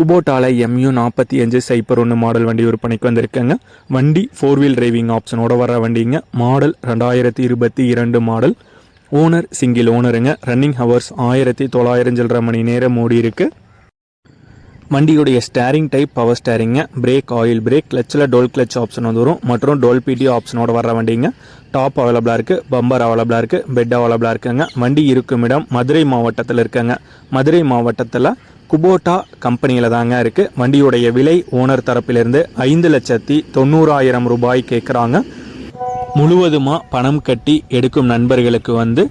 குபோட்டால mu நாற்பத்தி அஞ்சு cipher ஒன்று மாடல் வண்டி விற்பனைக்கு வந்திருக்கேங்க. வண்டி ஃபோர் வீல் டிரைவிங் ஆப்ஷனோட வர வண்டிங்க. மாடல் ரெண்டாயிரத்தி இருபத்தி இரண்டு மாடல் ஓனர் சிங்கிள் ஓனருங்க ரன்னிங் ஹவர்ஸ் ஆயிரத்தி தொள்ளாயிரம் சில்லரை மணி நேரம் ஓடி இருக்கு. வண்டியுடைய ஸ்டேரிங் டைப் பவர் ஸ்டேரிங்க பிரேக் ஆயில் பிரேக் கிளச்சில் டோல் கிளச் ஆப்ஷன் வந்து வரும். மற்றும் டோல் பிடி ஆப்ஷனோட வர வண்டிங்க. டாப் அவைலபிளாக இருக்குது பம்பர் அவைலபிளாக இருக்குது பெட் அவைலபிளாக இருக்குங்க. வண்டி இருக்கும் இடம் மதுரை மாவட்டத்தில் இருக்குங்க. மதுரை மாவட்டத்தில் குபோட்டா கம்பெனியில் தாங்க இருக்குது வண்டியுடைய விலை ஓனர் தரப்பிலிருந்து ஐந்து லட்சத்தி தொண்ணூறாயிரம் ரூபாய் கேட்குறாங்க முழுவதுமாக பணம் கட்டி எடுக்கும் நண்பர்களுக்கு வந்து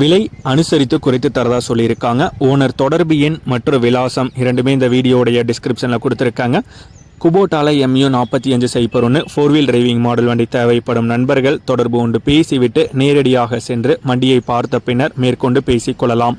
விலை அனுசரித்து குறைத்து தரதா சொல்லியிருக்காங்க. ஓனர் தொடர்பு எண் மற்றும் விலாசம் இரண்டுமே இந்த வீடியோடைய டிஸ்கிரிப்ஷனில் கொடுத்துருக்காங்க. குபோட்டால எம்யூ நாற்பத்தி அஞ்சு சைப்பர் ஒன்று ஃபோர் வீல் டிரைவிங் மாடல் வண்டி தேவைப்படும் நண்பர்கள் தொடர்பு கொண்டு பேசிவிட்டு நேரடியாக சென்று வண்டியை பார்த்த பின்னர் மேற்கொண்டு பேசிக்கொள்ளலாம்.